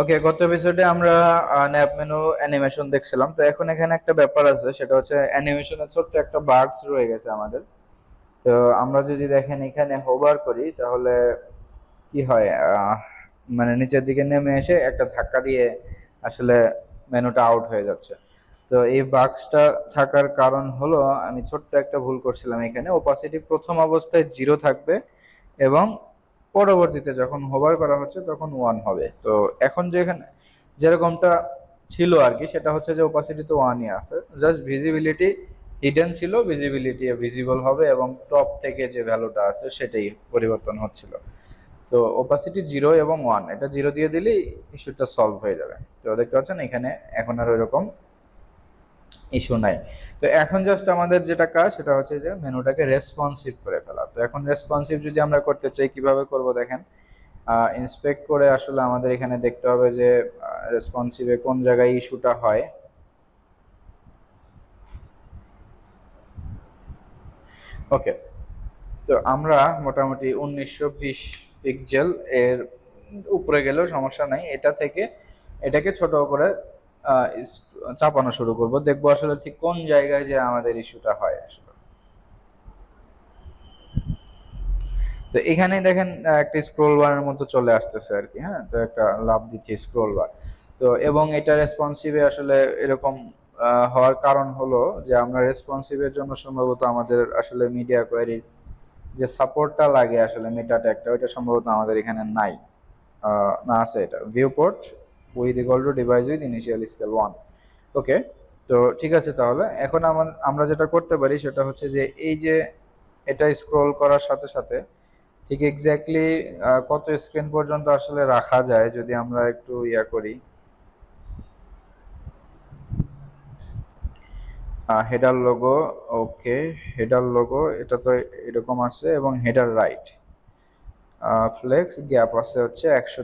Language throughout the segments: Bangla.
ওকে গত এপিসোডে আমরা ন্যাপ মেনু অ্যানিমেশন দেখছিলাম। তো এখন এখানে একটা ব্যাপার আছে, সেটা হচ্ছে অ্যানিমেশনের ছোট্ট একটা বাগস রয়ে গেছে আমাদের। তো আমরা যদি দেখেন এখানে হোভার করি, তাহলে কি হয় মানে নিচের দিকে নেমে এসে একটা ধাক্কা দিয়ে আসলে মেনুটা আউট হয়ে যাচ্ছে। তো এই বাক্সটা থাকার কারণ হলো, আমি ছোট্ট একটা ভুল করছিলাম এখানে। ওপাসিটি প্রথম অবস্থায় জিরো থাকবে এবং পরবর্তীতে যখন হোভার করা হচ্ছে তখন ওয়ান হবে। তো এখন যেখানে যেরকমটা ছিল আর কি, সেটা হচ্ছে যে ওপাসিটি তো ওয়ানই আছে। জাস্ট ভিজিবিলিটি হিডেন ছিল ভিজিবিলিটি ভিজিবল হবে এবং টপ থেকে যে ভ্যালুটা আছে সেটাই পরিবর্তন হচ্ছিল। তো ওপাসিটি জিরো এবং ওয়ান এটা জিরো দিয়ে দিলেই ইস্যুটা সলভ হয়ে যাবে। তো দেখতে পাচ্ছেন, এখানে এখন আর ওইরকম ইস্যু নাই। তো এখন জাস্ট আমাদের যেটা কাজ, সেটা হচ্ছে যে মেনুটাকে রেসপন্সিভ করে ফেলা। এখন রেসপন্সিভ যদি আমরা করতে চাই, কীভাবে করব দেখেন? ইন্সপেক্ট করে আসলে আমাদের এখানে দেখতে হবে যে রেসপন্সিভে কোন জায়গায় ইস্যুটা হয়। ওকে তো আমরা মোটামুটি উনিশশো বিশ পিক্সেল এর উপরে গেলেও সমস্যা নাই। এটা থেকে এটাকে ছোট করে চাপানো শুরু করব। দেখব আসলে ঠিক কোন জায়গায় যে আমাদের ইস্যুটা হয় আসলে। তো এখানে দেখেন একটা স্ক্রোল বারের মতো চলে আসতেছে আর কি হ্যাঁ? তো একটা লাভ দিচ্ছে স্ক্রোল বার তো এবং এটা রেসপন্সিভে আসলে এরকম হওয়ার কারণ হলো যে আমরা রেসপন্সিভের জন্য সম্ভবত আমাদের আসলে মিডিয়া কোয়ারির যে সাপোর্টটা লাগে আসলে মেটা ট্যাগটা ওইটা সম্ভবত আমাদের এখানে নাই। না আছে এটা। Viewport width equal to device width initial scale one okay তো ঠিক আছে তাহলে। এখন আমরা যেটা করতে পারি সেটা হচ্ছে যে এই যে এটা স্ক্রোল করার সাথে সাথে ঠিক এক্স্যাক্টলি কত স্ক্রিন পর্যন্ত আসলে রাখা যায় যদি আমরা একটু ইয়া করি? Header logo okay header logo এটা তো এরকম আছে, এবং হেডার রাইট ফ্লেক্স গ্যাপ আছে হচ্ছে একশো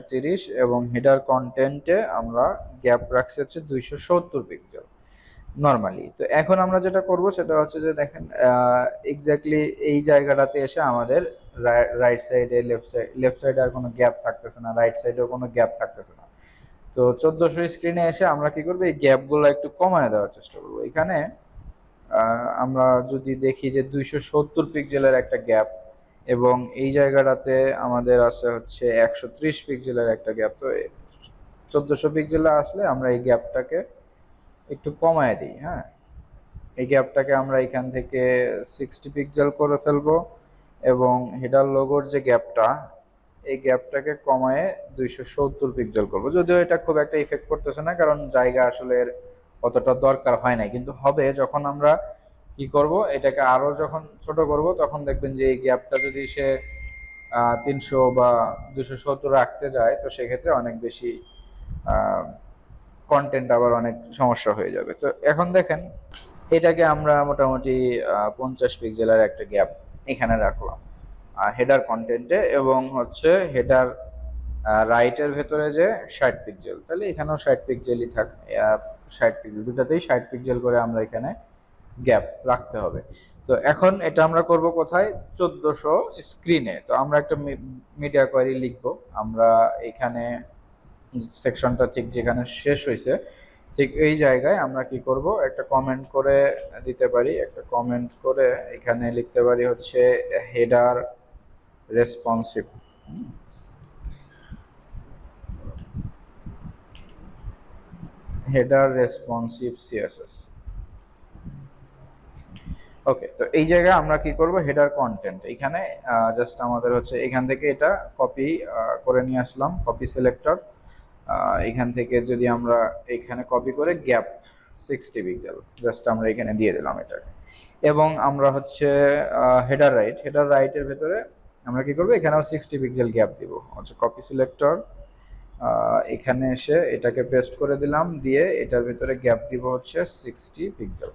এবং হেডার কন্টেন্টে আমরা গ্যাপ রাখছি হচ্ছে দুইশো সত্তর পিক্সেল নর্মালি তো এখন আমরা যেটা করব সেটা হচ্ছে যে দেখেন এক্স্যাক্টলি এই জায়গাটাতে এসে আমাদের রাইট সাইডে লেফট সাইড লেফট সাইডে আর কোনো গ্যাপ থাকতেছে না রাইট সাইডেও কোনো গ্যাপ থাকতেছে না। তো চোদ্দোশো স্ক্রিনে এসে আমরা কি করব? এই গ্যাপগুলো একটু কমায় দেওয়ার চেষ্টা করব। এখানে আমরা যদি দেখি যে দুইশো সত্তর পিক্সেলের একটা গ্যাপ এবং এই জায়গাটাতে আমাদের আছে হচ্ছে একশো ত্রিশ পিক্সেলের একটা গ্যাপ তো চোদ্দোশো পিক্সেলে আসলে আমরা এই গ্যাপটাকে একটু কমায় দিই হ্যাঁ? এই গ্যাপটাকে আমরা এখান থেকে সিক্সটি পিক্সেল করে ফেলব। এবং হেডার লোগোর যে গ্যাপটা এই গ্যাপটাকে কমায় দুইশো সত্তর পিক্সেল করব। যদিও এটা খুব একটা ইফেক্ট করতেছে না, কারণ জায়গা আসলে এর অতটা দরকার হয় না কিন্তু হবে, যখন আমরা কি করব, এটাকে আরও যখন ছোট করব, তখন দেখবেন যে এই গ্যাপটা যদি সে তিনশো বা দুশো সত্তর রাখতে যায়, তো সেক্ষেত্রে অনেক বেশি কন্টেন্ট আবার অনেক সমস্যা হয়ে যাবে। তো এখন দেখেন, এটাকে আমরা মোটামুটি পঞ্চাশ পিক্সেলের একটা গ্যাপ এখানে রাখলাম। হেডার কন্টেন্টে এবং হচ্ছে হেডার রাইটের ভেতরে যে ষাট পিক্সেল তাহলে এখানেও ষাট পিক্সেলই থাক ষাট পিক্সেল দুটাতেই ষাট পিক্সেল করে আমরা এখানে গ্যাপ রাখতে হবে। তো এখন এটা আমরা করব কোথায়? চোদ্দোশো স্ক্রিনে তো আমরা একটা মিডিয়া কোয়ারি লিখব। আমরা এখানে সেকশনটা ঠিক যেখানে শেষ হয়েছে ঠিক এই জায়গায় আমরা কি করব? একটা কমেন্ট করে দিতে পারি, একটা কমেন্ট করে এখানে লিখতে পারি হচ্ছে header responsive header responsive CSS okay তো এই জায়গায় আমরা কি করব? হেডার কন্টেন্ট এখানে জাস্ট আমাদের হচ্ছে এখান থেকে এটা কপি করে নিয়ে আসলাম কপি সিলেক্টর এখান থেকে যদি আমরা এখানে কপি করে গ্যাপ সিক্সটি পিক্সেল জাস্ট আমরা এখানে দিয়ে দিলাম এটাকে। এবং আমরা হচ্ছে হেডার রাইট হেডার রাইটের ভেতরে আমরা কি করব? এখানেও সিক্সটি পিক্সেল গ্যাপ দিব। হচ্ছে কপি সিলেক্টর এখানে এসে এটাকে পেস্ট করে দিলাম, দিয়ে এটার ভিতরে গ্যাপ দিব হচ্ছে সিক্সটি পিক্সেল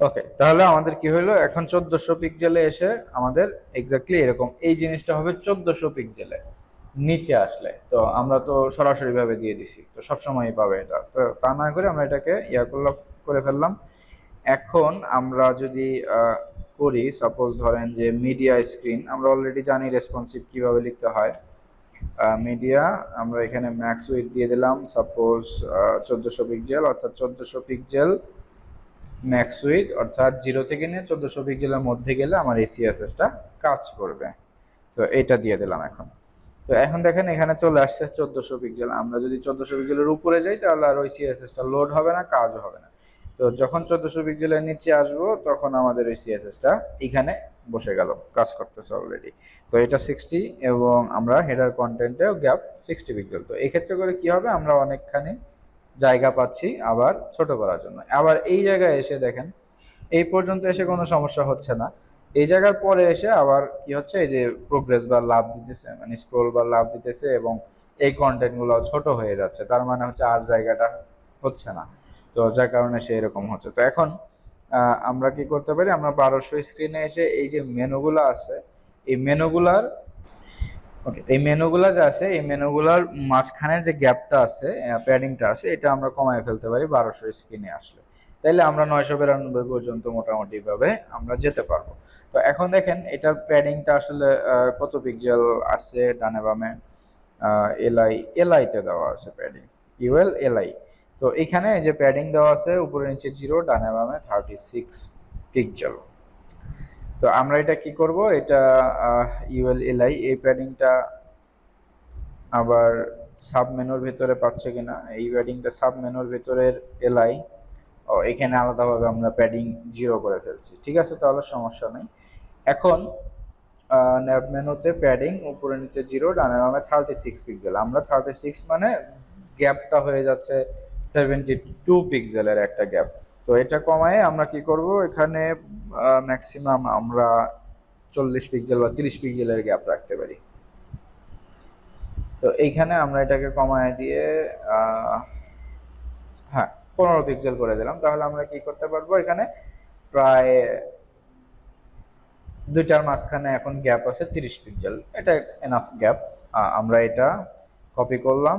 ওকে তাহলে আমাদের কি হলো এখন চোদ্দশো পিক্সেলে এসে আমাদের এক্স্যাক্টলি এরকম, এই জিনিসটা হবে চোদ্দশো পিক্সেলে নিচে আসলে। তো আমরা তো সরাসরি ভাবে দিয়ে দিছি। তো সব সবসময়ই পাবে এটা। তো তা না করে আমরা এটাকে ইয়া করলাম, করে ফেললাম। এখন আমরা যদি করি সাপোজ ধরেন যে মিডিয়া স্ক্রিন আমরা অলরেডি জানি রেসপন্সিভ কীভাবে লিখতে হয়। মিডিয়া আমরা এখানে ম্যাক্স উইথ দিয়ে দিলাম। সাপোজ চোদ্দোশো পিক্সেল অর্থাৎ চোদ্দোশো পিক্সেল ম্যাক্স উইথ অর্থাৎ জিরো থেকে নিয়ে চোদ্দোশো পিক্সেলের মধ্যে গেলে আমার এই সিএসএসটা কাজ করবে। তো এটা দিয়ে দিলাম এখন। তো এখন দেখেন এখানে চলে আসছে চোদ্দোশো পিক্সেল আমরা যদি চোদ্দোশো পিক্সেলের উপরে যাই তাহলে আর ওই সিএসএসটা লোড হবে না, কাজও হবে না। তো যখন চোদ্দোশো পিক্সেলের নিচে আসব, তখন আমাদের ওই সিএসএসটা এখানে বসে গেল, কাজ করতেছে অলরেডি তো এটা সিক্সটি এবং আমরা হেডার কন্টেন্টেও গ্যাপ সিক্সটি পিক্সেল তো এক্ষেত্রে করে কি হবে? আমরা অনেকখানি জায়গা পাচ্ছি আবার ছোট করার জন্য। আবার এই জায়গায় এসে দেখেন, এই পর্যন্ত এসে কোনো সমস্যা হচ্ছে না। এই জায়গার পরে এসে আবার কি হচ্ছে, এই যে প্রোগ্রেস বা লাভ দিতেছে মানে স্ক্রোল বা লাভ দিতেছে এবং এই কন্টেন্টগুলো ছোট হয়ে যাচ্ছে। তার মানে হচ্ছে আর জায়গাটা হচ্ছে না। তো যার কারণে সে এরকম হচ্ছে। তো এখন আমরা কি করতে পারি, আমরা বারোশো স্ক্রিনে এসে এই যে মেনুগুলো আছে, এই মেনুগুলার ওকে এই মেনুগুলা যে আছে, এই মেনুগুলার মাঝখানের যে গ্যাপটা আছে প্যাডিংটা আছে, এটা আমরা কমায় ফেলতে পারি বারোশো স্ক্রিনে আসলে। তাইলে আমরা নয়শো বিরানব্বই পর্যন্ত মোটামুটিভাবে আমরা যেতে পারব। তো এখন দেখেন এটার প্যাডিংটা আসলে কত পিক্সেল আছে ডানে বামে? এলআই এলআইতে দেওয়া আছে প্যাডিং ইউএল এলআই তো এখানে যে প্যাডিং দেওয়া আছে, উপরে নিচে জিরো ডানে বামে থার্টি সিক্স পিক্সেল তো আমরা এটা কি করব? এটা ইউএল এলআই এই প্যাডিংটা আবার সাব মেনুর ভিতরে পাচ্ছে কিনা? এই প্যাডিংটা সাব মেনুর ভিতরের এলআই ও, এখানে আলাদাভাবে আমরা প্যাডিং জিরো করে ফেলছি। ঠিক আছে? তাহলে সমস্যা নেই। এখন ন্যাব মেনুতে প্যাডিং উপরে নিচে জিরো ডানে বামে থার্টি সিক্স পিক্সেল আমরা থার্টি সিক্স মানে গ্যাপটা হয়ে যাচ্ছে সেভেন্টি টু পিক্সেলের একটা গ্যাপ তো এটা কমায় আমরা কি করব? এখানে ম্যাক্সিমাম আমরা চল্লিশ পিক্সেল বা তিরিশ পিক্সেলের গ্যাপ রাখতে পারি। তো এইখানে আমরা এটাকে কমায় দিয়ে হ্যাঁ। পনেরো পিক্সেল করে দিলাম। তাহলে আমরা কি করতে পারব? এখানে প্রায় দুইটার মাঝখানে এখন গ্যাপ আছে তিরিশ পিক্সেল এটা এনাফ গ্যাপ আমরা এটা কপি করলাম।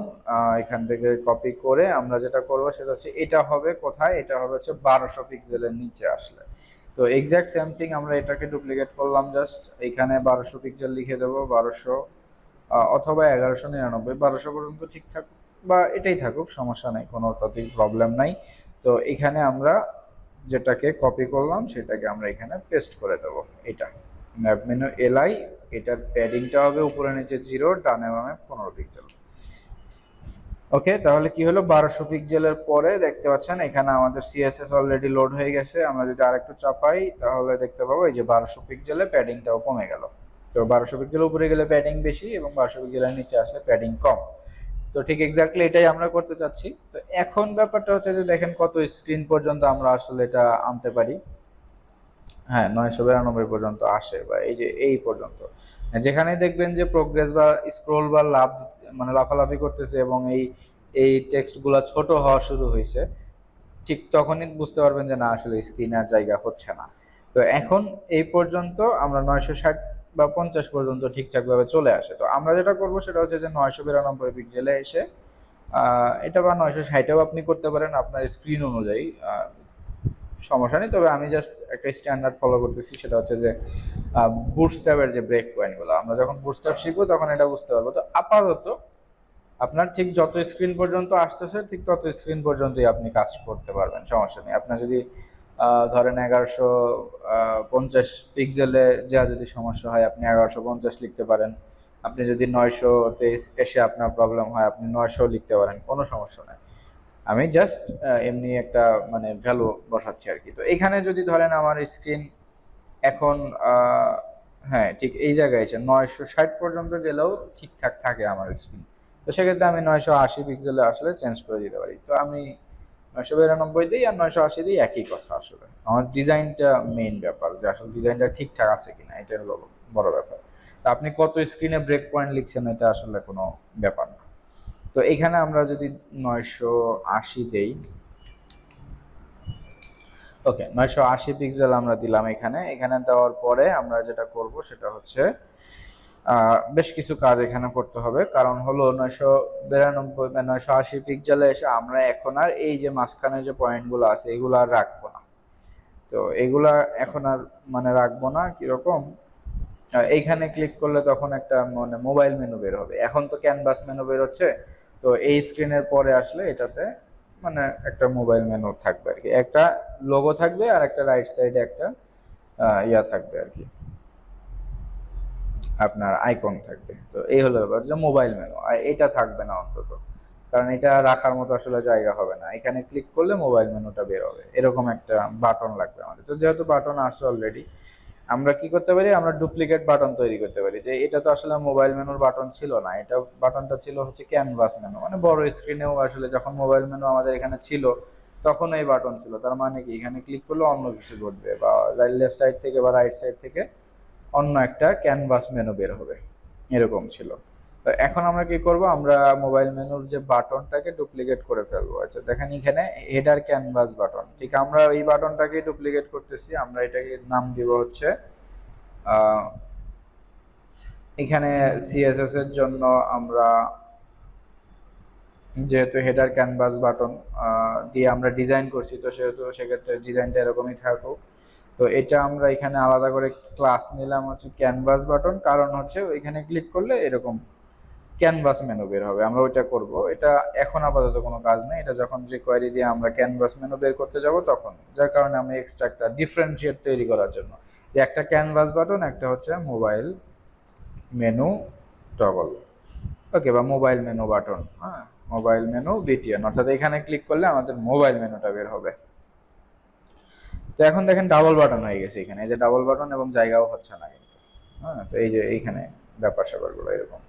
এখান থেকে কপি করে আমরা যেটা করব সেটা হচ্ছে এটা হবে কোথায়? এটা হবে হচ্ছে বারোশো পিক্সেলের নিচে আসলে। তো এক্স্যাক্ট সেম থিং আমরা এটাকে ডুপ্লিকেট করলাম জাস্ট এখানে বারোশো পিক্সেল লিখে দেবো, বারোশো অথবা এগারোশো নিরানব্বই। বারোশো পর্যন্ত ঠিক থাকুক। বা এটাই থাকুক, সমস্যা নেই, কোনো তাতে প্রবলেম নাই। তো এখানে আমরা যেটাকে কপি করলাম, সেটাকে আমরা এখানে পেস্ট করে দেবো, এটা। ম্যাপ মেনু এলআই এটার প্যাডিংটা হবে উপরে নিচে জিরো ডানে বামে পনেরো পিক্সেল ওকে তাহলে কি হলো? বারোশো পিক্সেলের পরে দেখতে পাচ্ছেন, এখানে আমাদের সিএসএস অলরেডি লোড হয়ে গেছে। আমরা যদি আরেকটু চাপাই, তাহলে দেখতে পাবো এই যে বারোশো পিক্সেলে প্যাডিংটাও কমে গেল। তো বারোশো পিক্সেলের উপরে গেলে প্যাডিং বেশি এবং বারোশো পিক্সেলের নিচে আসলে প্যাডিং কম। তো ঠিক এক্স্যাক্টলি এটাই আমরা করতে চাচ্ছি। তো এখন ব্যাপারটা হচ্ছে যে দেখেন কত স্ক্রিন পর্যন্ত আমরা আসলে এটা আনতে পারি। হ্যাঁ নয়শো বিরানব্বই পর্যন্ত আসে বা এই যে এই পর্যন্ত। যেখানে দেখবেন যে প্রোগ্রেস বা স্ক্রোল বা লাভ মানে লাফালাফি করতেছে এবং এই এই টেক্সটগুলো ছোট হওয়া শুরু হয়েছে, ঠিক তখনই বুঝতে পারবেন যে না, আসলে স্ক্রিন আর জায়গা হচ্ছে না। তো এখন এই পর্যন্ত আমরা নয়শো ষাট বা পঞ্চাশ পর্যন্ত ঠিকঠাকভাবে চলে আসে। তো আমরা যেটা করব সেটা হচ্ছে যে নয়শো বিরানব্বই পিক্সেলে এসে এটা বা নয়শো ষাটেও আপনি করতে পারেন আপনার স্ক্রিন অনুযায়ী। সমস্যা নেই, তবে আমি জাস্ট একটা স্ট্যান্ডার্ড ফলো করতেছি, সেটা হচ্ছে যে বুটস্ট্যাপের যে ব্রেক পয়েন্টগুলো আমরা যখন বুটস্ট্যাপ শিখব তখন এটা বুঝতে পারব। তো আপাতত আপনার ঠিক যত স্ক্রিন পর্যন্ত আসতেছে, ঠিক তত স্ক্রিন পর্যন্তই আপনি কাজ করতে পারবেন, সমস্যা নেই। আপনার যদি ধরেন এগারোশো পঞ্চাশ পিক্সেলে যা যদি সমস্যা হয়, আপনি এগারোশো পঞ্চাশ লিখতে পারেন। আপনি যদি নয়শোতে এসে আপনার প্রবলেম হয়, আপনি নয়শো লিখতে পারেন, কোনো সমস্যা নেই। আমি জাস্ট এমনি একটা মানে ভ্যালু বসাচ্ছি আর কি। তো এখানে যদি ধরেন আমার স্ক্রিন এখন হ্যাঁ ঠিক এই জায়গায় এসে নয়শো ষাট পর্যন্ত গেলেও ঠিকঠাক থাকে আমার স্ক্রিন তো সেক্ষেত্রে আমি নয়শো আশি পিক্সেলে আসলে চেঞ্জ করে দিতে পারি। তো আমি নয়শো বিরানব্বই দিই আর নয়শো আশি দিই একই কথা আসলে। আমার ডিজাইনটা মেইন ব্যাপার, যে আসলে ডিজাইনটা ঠিকঠাক আছে কিনা এটা হলো বড় ব্যাপার। তা আপনি কত স্ক্রিনে ব্রেক পয়েন্ট লিখছেন, এটা আসলে কোনো ব্যাপার না। তো এখানে আমরা যদি নয়শো আশি দেই ওকে নয়শো আশি পিক্সেল আমরা দিলাম এখানে। এখানে দেওয়ার পরে আমরা যেটা করব সেটা হচ্ছে বেশ কিছু কাজ এখানে করতে হবে। কারণ হলো নয়শো বিরানব্বই বা নয়শো আশি পিক্সেলে এসে আমরা এখন আর এই যে মাঝখানে যে পয়েন্টগুলো আছে, এগুলো আর রাখব না। তো এগুলা এখন আর মানে রাখব না কীরকম? এইখানে ক্লিক করলে তখন একটা মানে মোবাইল মেনু বের হবে। এখন তো ক্যানভাস মেনু বের হচ্ছে তো এই স্ক্রিনের পরে আসলে এটাতে মানে একটা মোবাইল মেনু থাকবে আর কি। একটা লোগো থাকবে আর একটা রাইট সাইডে একটা ইয়া থাকবে আর কি। আপনার আইকন থাকবে। তো এই হলো ব্যাপার, যে মোবাইল মেনু আর এটা থাকবে না অন্তত। কারণ এটা রাখার মতো আসলে জায়গা হবে না। এখানে ক্লিক করলে মোবাইল মেনুটা বের হবে। এরকম একটা বাটন লাগবে আমাদের। তো যেহেতু বাটন আসছে অলরেডি আমরা কি করতে পারি? আমরা ডুপ্লিকেট বাটন তৈরি করতে পারি। যে এটা তো আসলে মোবাইল মেনুর বাটন ছিল না। এটা বাটনটা ছিল হচ্ছে ক্যানভাস মেনু মানে বড় স্ক্রিনেও আসলে যখন মোবাইল মেনু আমাদের এখানে ছিল, তখন এই বাটন ছিল। তার মানে কি? এখানে ক্লিক করলে অন্য কিছু ঘটবে বা লেফট সাইড থেকে বা রাইট সাইড থেকে অন্য একটা ক্যানভাস মেনু বের হবে। এরকম ছিল। তো এখন আমরা কি করব? আমরা মোবাইল মেনুর যে বাটনটাকে ডুপ্লিকেট করে ফেলব। আচ্ছা দেখেন এখানে হেডার ক্যানভাস বাটন ঠিক, আমরা এই বাটনটাকে ডুপ্লিকেট করতেছি। আমরা এটাকে নাম দিব হচ্ছে এখানে সিএসএস এর জন্য আমরা যেহেতু হেডার ক্যানভাস বাটন দিয়ে আমরা ডিজাইন করছি, তো সেহেতু সেক্ষেত্রে ডিজাইনটা এরকমই থাকুক। তো এটা আমরা এখানে আলাদা করে ক্লাস নিলাম হচ্ছে ক্যানভাস বাটন কারণ হচ্ছে ওইখানে ক্লিক করলে এরকম ক্যানভাস মেনু বের হবে, আমরা ওইটা করব। এটা এখন আপাতত কোনো কাজ নেই, এটা যখন যে কোয়ারি দিয়ে আমরা ক্যানভাস মেনু বের করতে যাব তখন, যার কারণে আমি এক্সট্রা একটা ডিফারেন্সিয়েট তৈরি করার জন্য। যে একটা ক্যানভাস বাটন একটা হচ্ছে মোবাইল মেনু টগল ওকে বা মোবাইল মেনু বাটন হ্যাঁ? মোবাইল মেনু বিটিএন অর্থাৎ এখানে ক্লিক করলে আমাদের মোবাইল মেনুটা বের হবে। তো এখন দেখেন ডাবল বাটন হয়ে গেছে এখানে। এই যে ডাবল বাটন এবং জায়গাও হচ্ছে না কিন্তু। হ্যাঁ তো এই যে এইখানে ব্যাপার স্যাপারগুলো এরকম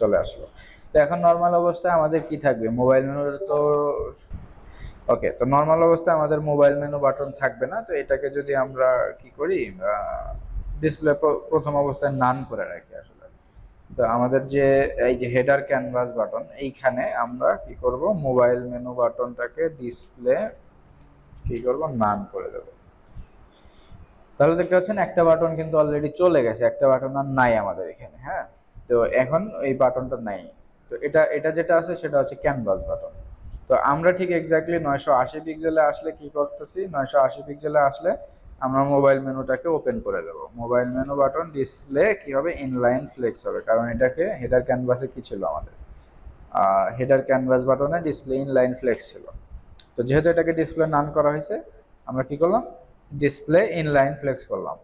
চলে আসলো। তো এখন নর্মাল অবস্থায় আমাদের কি থাকবে? মোবাইল মেনুর তো ওকে তো নর্মাল অবস্থায় আমাদের মোবাইল মেনু বাটন থাকবে না। তো এটাকে যদি আমরা কি করি? ডিসপ্লে প্রথম অবস্থায় নান করে রাখি আসলে। তো আমাদের যে, এই যে হেডার ক্যানভাস বাটন এইখানে আমরা কি করব? মোবাইল মেনু বাটনটাকে ডিসপ্লে কি করব? নান করে দেব। তাহলে দেখতে পাচ্ছেন একটা বাটন কিন্তু অলরেডি চলে গেছে, একটা বাটন আর নাই আমাদের এখানে হ্যাঁ? তো এখন এই বাটনটা নাই। তো এটা এটা যেটা আছে সেটা হচ্ছে ক্যানভাস বাটন তো আমরা ঠিক এক্স্যাক্টলি নয়শো আশি পিক্সেলে আসলে কি করতেছি? নয়শো আশি পিক্সেলে আসলে আমরা মোবাইল মেনুটাকে ওপেন করে দেবো। মোবাইল মেনু বাটন ডিসপ্লে কি হবে ইনলাইন ফ্লেক্স হবে? কারণ এটাকে হেডার ক্যানভাসে কি ছিল আমাদের? হেডার ক্যানভাস বাটনে ডিসপ্লে ইনলাইন ফ্লেক্স ছিল। তো যেহেতু এটাকে ডিসপ্লে নান করা হয়েছে, আমরা কি করলাম? ডিসপ্লে ইনলাইন ফ্লেক্স করলাম।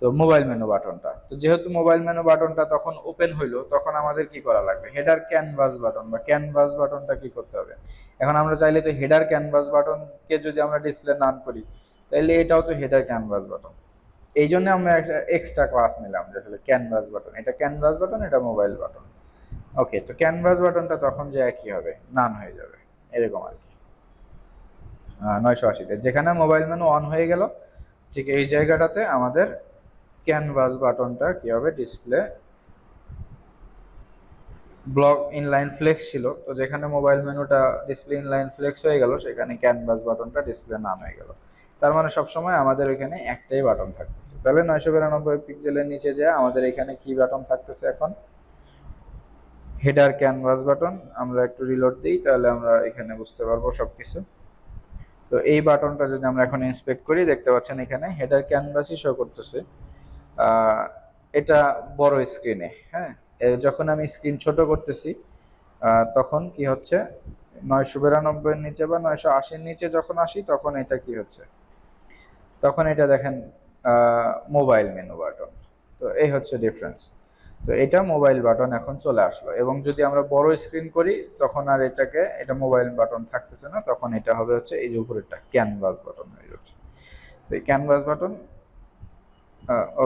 তো মোবাইল মেনু বাটনটা তো যেহেতু মোবাইল মেনু বাটনটা তখন ওপেন হইল, তখন আমাদের কি করা লাগবে? হেডার ক্যানভাস বাটন বা ক্যানভাস বাটনটা কি করতে হবে? এখন আমরা চাইলে তো হেডার ক্যানভাস বাটনকে যদি আমরা ডিসপ্লে নান করি তাহলে এটাও তো হেডার ক্যানভাস বাটন এই জন্য আমরা একটা এক্সট্রা ক্লাস নিলাম যে আসলে ক্যানভাস বাটন এটা ক্যানভাস বাটন এটা মোবাইল বাটন ওকে তো ক্যানভাস বাটনটা তখন যে একই হবে নান হয়ে যাবে। এরকম আর কি। নয়শো আশিতে। যেখানে মোবাইল মেনু অন হয়ে গেল ঠিক এই জায়গাটাতে আমাদের ক্যানভাস বাটনটা কি হবে? ডিসপ্লে ব্লক ইনলাইন ফ্লেক্স ছিল। তো যেখানে মোবাইল মেনুটা ডিসপ্লে ইনলাইন ফ্লেক্স হয়ে গেল, সেখানে ক্যানভাস বাটনটা ডিসপ্লে নাম হয়ে গেল। তার মানে সবসময় আমাদের এখানে একটাই বাটন থাকতেছে। তাহলে নয়শো বিরানব্বই পিক্সেলের নিচে যে আমাদের এখানে কি বাটন থাকতেছে এখন? হেডার ক্যানভাস বাটন আমরা একটু রিলোড দিই, তাহলে আমরা এখানে বুঝতে পারব সবকিছু। তো এই বাটনটা যদি আমরা এখন ইন্সপেক্ট করি, দেখতে পাচ্ছেন এখানে হেডার ক্যানভাসই শো করতেছে। এটা বড় স্ক্রিনে হ্যাঁ? যখন আমি স্ক্রিন ছোট করতেছি তখন কি হচ্ছে? নয়শো বিরানব্বইয়ের নিচে বা নয়শো আশির নিচে যখন আসি, তখন এটা কি হচ্ছে? তখন এটা দেখেন মোবাইল মেনু বাটন তো এই হচ্ছে ডিফারেন্স তো এটা মোবাইল বাটন এখন চলে আসলো। এবং যদি আমরা বড় স্ক্রিন করি, তখন আর এটাকে, এটা মোবাইল বাটন থাকতেছে না, তখন এটা হবে হচ্ছে এই যে উপরেরটা ক্যানভাস বাটন হয়ে যাচ্ছে তো এই ক্যানভাস বাটন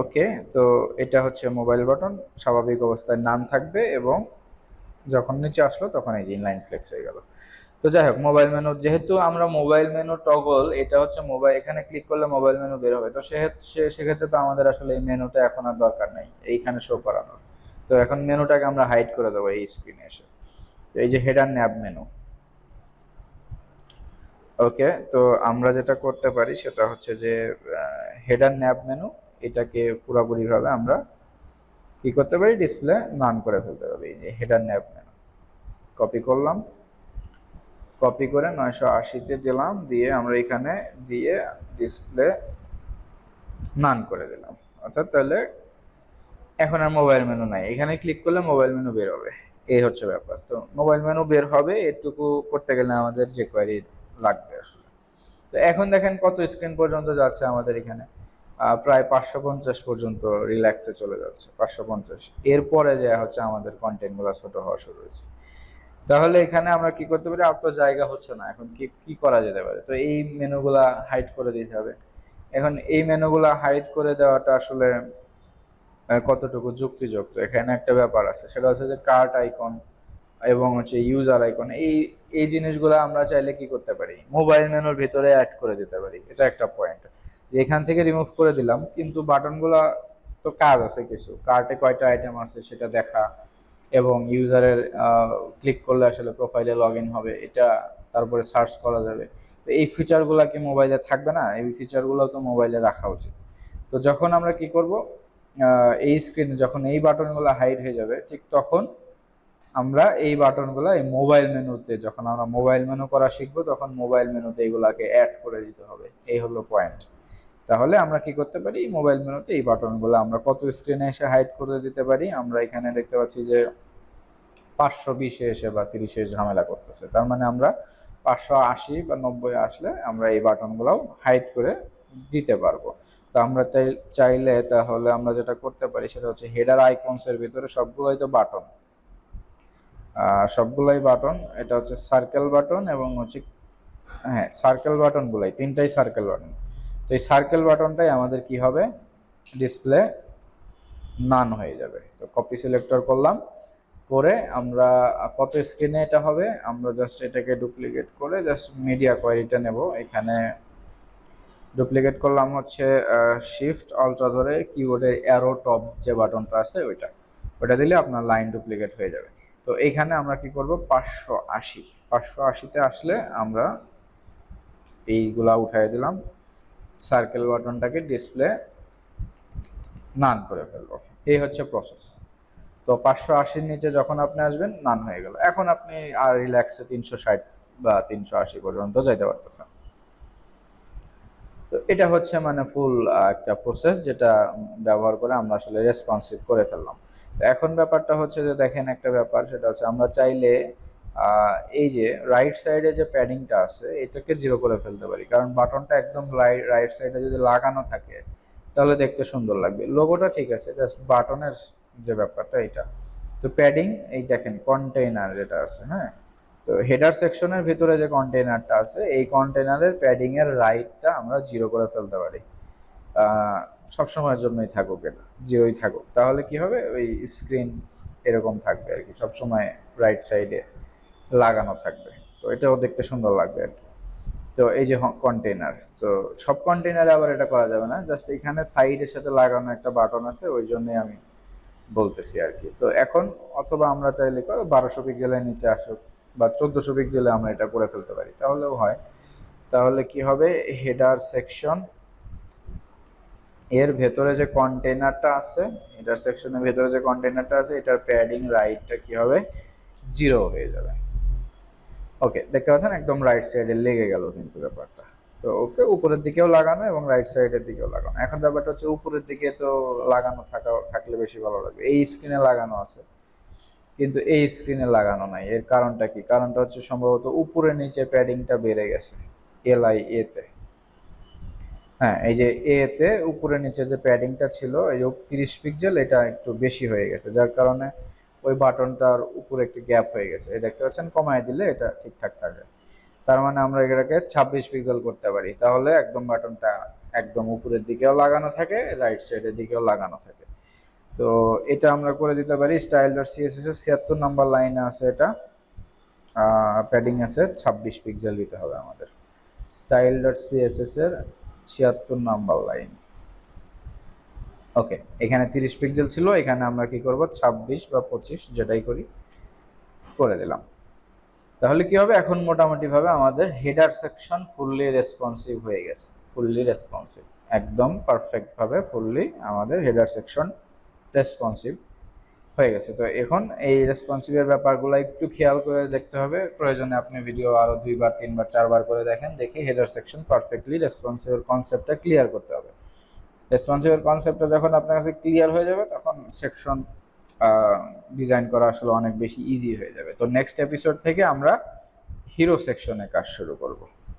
ওকে তো এটা হচ্ছে মোবাইল বাটন স্বাভাবিক অবস্থায় নাম থাকবে এবং যখন নিচে আসলো, তখন এই যে ইনলাইন ফ্লেক্স হয়ে গেল। তো যাই হোক মোবাইল মেনু যেহেতু আমরা মোবাইল মেনু টগল এটা হচ্ছে মোবাইল এখানে ক্লিক করলে মোবাইল মেনু বের হবে। তো সেক্ষেত্রে তো আমাদের আসলে এই মেনুটা এখন আর দরকার নেই, এইখানে শো করানোর। তো এখন মেনুটাকে আমরা হাইড করে দেবো এই স্ক্রিনে এসে। তো এই যে হেডার ন্যাব মেনু ওকে তো আমরা যেটা করতে পারি সেটা হচ্ছে যে হেডার ন্যাব মেনু এটাকে পুরোপুরিভাবে আমরা কি করতে পারি? ডিসপ্লে নান করে ফেলতে পারি এই যে হেডার ন্যাব মেনু কপি করলাম। কপি করে নয়শো আশিতে দিলাম, দিয়ে আমরা এখানে দিয়ে ডিসপ্লে নান করে দিলাম। অর্থাৎ তাহলে এখন আর মোবাইল মেনু নাই। এখানে ক্লিক করলে মোবাইল মেনু বের হবে। এই হচ্ছে ব্যাপার। তো মোবাইল মেনু বের হবে, এটুকু করতে গেলে আমাদের যে কোয়ারি লাগবে আসলে। তো এখন দেখেন কত স্ক্রিন পর্যন্ত যাচ্ছে আমাদের এখানে। প্রায় পাঁচশো পঞ্চাশ পর্যন্ত রিল্যাক্সে চলে যাচ্ছে, পাঁচশো পঞ্চাশ। এরপরে যে হচ্ছে আমাদের কন্টেন্টগুলো ছোটো হওয়া শুরু হয়েছে। তাহলে এখানে আমরা কি করতে পারি? আর তো জায়গা হচ্ছে না। এখন কি কি করা যেতে পারে? তো এই মেনুগুলা হাইড করে দিতে হবে। এখন এই মেনুগুলা হাইড করে দেওয়াটা আসলে কতটুকু যুক্তিযুক্ত? এখানে একটা ব্যাপার আছে, সেটা হচ্ছে যে কার্ট আইকন এবং হচ্ছে ইউজার আইকন এই এই জিনিসগুলো আমরা চাইলে কি করতে পারি? মোবাইল মেনুর ভিতরে অ্যাড করে দিতে পারি, এটা একটা পয়েন্ট যে এখান থেকে রিমুভ করে দিলাম, কিন্তু বাটনগুলো তো কাজ আছে কিছু। কার্টে কয়টা আইটেম আছে সেটা দেখা এবং ইউজারের ক্লিক করলে আসলে প্রোফাইলে লগ হবে, এটা তারপরে সার্চ করা যাবে। তো এই ফিচারগুলো কি মোবাইলে থাকবে না? এই ফিচারগুলো তো মোবাইলে রাখা উচিত। তো যখন আমরা কি করব? এই স্ক্রিনে যখন এই বাটনগুলো হাইড হয়ে যাবে, ঠিক তখন আমরা এই বাটনগুলো এই মোবাইল মেনুতে, যখন আমরা মোবাইল মেনু করা শিখব, তখন মোবাইল মেনুতে এইগুলাকে অ্যাড করে দিতে হবে। এই হলো পয়েন্ট তাহলে আমরা কি করতে পারি? মোবাইল মেনুতে এই বাটনগুলো আমরা কত স্ক্রিনে এসে হাইড করে দিতে পারি? আমরা এখানে দেখতে পাচ্ছি যে পাঁচশো বিশে এসে বা তিরিশে ঝামেলা করতেছে। তার মানে আমরা পাঁচশো আশি বা নব্বই আসলে আমরা এই বাটনগুলোও হাইড করে দিতে পারব। তো আমরা চাই, চাইলে তাহলে আমরা যেটা করতে পারি সেটা হচ্ছে হেডার আইকনসের ভিতরে সবগুলোই তো বাটন সবগুলোই বাটন এটা হচ্ছে সার্কেল বাটন এবং হচ্ছে হ্যাঁ সার্কেল বাটনগুলাই তিনটাই সার্কেল বাটন তো এই সার্কেল বাটনটাই আমাদের কি হবে? ডিসপ্লে নান হয়ে যাবে। তো কপি সিলেক্টর করলাম, করে আমরা, কত স্ক্রিনে এটা হবে? আমরা জাস্ট এটাকে ডুপ্লিকেট করে জাস্ট মিডিয়া কোয়ারিটা নেব। এখানে ডুপ্লিকেট করলাম হচ্ছে শিফট অল্ট্রা ধরে কিবোর্ডের অ্যারো টপ যে বাটনটা আছে ওইটা। ওইটা দিলে আপনার লাইন ডুপ্লিকেট হয়ে যাবে। তো এইখানে আমরা কি করব? পাঁচশো আশি। পাঁচশো আশিতে আসলে আমরা এইগুলা উঠাই দিলাম। সার্কেল বাটনটাকে ডিসপ্লে নান করে ফেলব। এই হচ্ছে প্রসেস তো পাঁচশো আশির নিচে যখন আপনি আসবেন নান হয়ে গেল। এখন আপনি আর রিল্যাক্সে তিনশো ষাট বা তিনশো আশি পর্যন্ত যাইতে পারতেছেন। তো এটা হচ্ছে মানে ফুল একটা প্রসেস যেটা ব্যবহার করে আমরা আসলে রেসপন্সিভ করে ফেললাম। এখন ব্যাপারটা হচ্ছে যে দেখেন একটা ব্যাপার, সেটা হচ্ছে আমরা চাইলে এই যে রাইট সাইডে যে প্যাডিংটা আছে, এটাকে জিরো করে ফেলতে পারি। কারণ বাটনটা একদম রাইট সাইডে যদি লাগানো থাকে, তাহলে দেখতে সুন্দর লাগবে। লোগোটা ঠিক আছে জাস্ট বাটনের যে ব্যাপারটা, এটা। তো প্যাডিং এই দেখেন কন্টেইনার যেটা আছে হ্যাঁ? তো হেডার সেকশনের ভিতরে যে কন্টেইনারটা আছে, এই কন্টেইনারের প্যাডিং এর রাইটটা আমরা জিরো করে ফেলতে পারি। সবসময়ের জন্যই থাকুক এটা জিরোই থাকুক। তাহলে কি হবে? ওই স্ক্রিন এরকম থাকবে আর কি, সবসময় রাইট সাইডে লাগানো থাকবে। তো এটাও দেখতে সুন্দর লাগবে আর কি। তো এই যে কন্টেইনার তো সব কন্টেনারে আবার এটা করা যাবে না জাস্ট এখানে সাইডের সাথে লাগানো একটা বাটন আছে, ওই জন্যই আমি বলতেছি আর কি। তো এখন অথবা আমরা চাইলে বারোশো পিক্সেলের নিচে আসুক। বা চোদ্দোশো পিক্সেলে আমরা এটা করে ফেলতে পারি। তাহলেও হয়। তাহলে কি হবে? হেডার সেকশন এর ভেতরে যে কন্টেইনারটা আছে হেডার সেকশনের ভেতরে যে কন্টেনারটা আছে, এটার প্যাডিং রাইটটা কি হবে? জিরো হয়ে যাবে। ওকে দেখতে পাচ্ছেন? একদম রাইট সাইডে লেগে গেল কিন্তু ব্যাপারটা। তো ওকে উপরের দিকেও লাগানো এবং রাইট সাইডের দিকেও লাগানো। এখন ব্যাপারটা হচ্ছে উপরের দিকে তো লাগানো থাকা থাকলে বেশি ভালো লাগবে। এই স্ক্রিনে লাগানো আছে। কিন্তু এই স্ক্রিনে লাগানো নাই। এর কারণটা কি? কারণটা হচ্ছে সম্ভবত উপরে নিচে প্যাডিংটা বেড়ে গেছে এল আই এতে হ্যাঁ এই যে এতে উপরে নিচে যে প্যাডিংটা ছিল, এই যে তিরিশ পিক্সেল এটা একটু বেশি হয়ে গেছে, যার কারণে ওই বাটনটার উপরে একটু গ্যাপ হয়ে গেছে। এই দেখতে পাচ্ছেন, কমায় দিলে এটা ঠিকঠাক থাকে তার মানে আমরা এটাকে ছাব্বিশ পিক্সেল করতে পারি। তাহলে একদম বাটনটা একদম উপরের দিকেও লাগানো থাকে রাইট সাইডের দিকেও লাগানো থাকে। তো এটা আমরা করে দিতে পারি। স্টাইল ডট সিএসএস এর ছিয়াত্তর নাম্বার লাইনে আছে এটা। প্যাডিং আছে ছাব্বিশ পিক্সেল দিতে হবে আমাদের। স্টাইল ডট সিএসএস এর ছিয়াত্তর নাম্বার লাইন ওকে এখানে তিরিশ পিক্সেল ছিল, এখানে আমরা কি করব? ছাব্বিশ বা পঁচিশ, যেটাই করি, করে দিলাম। তাহলে কি হবে? এখন মোটামুটি ভাবে আমাদের হেডার সেকশন ফুললি রেসপন্সিভ হয়ে গেছে। ফুললি রেসপন্সিভ একদম পারফেক্ট ভাবে ফুললি আমাদের হেডার সেকশন রেসপন্সিভ হয়ে গেছে। তো এখন এই রেসপন্সিভের ব্যাপারগুলো একটু খেয়াল করে দেখতে হবে। প্রয়োজনে আপনি ভিডিও আরও দুইবার, তিনবার, চারবার করে দেখেন। দেখে হেডার সেকশন পারফেক্টলি রেসপন্সিভের কনসেপ্টটা ক্লিয়ার করতে হবে। রেসপন্সিভের কনসেপ্টটা যখন আপনার কাছে ক্লিয়ার হয়ে যাবে, তখন সেকশন ডিজাইন করা আসলে অনেক বেশি ইজি হয়ে যাবে। তো নেক্সট এপিসোড থেকে আমরা হিরো সেকশনে কাজ শুরু করব।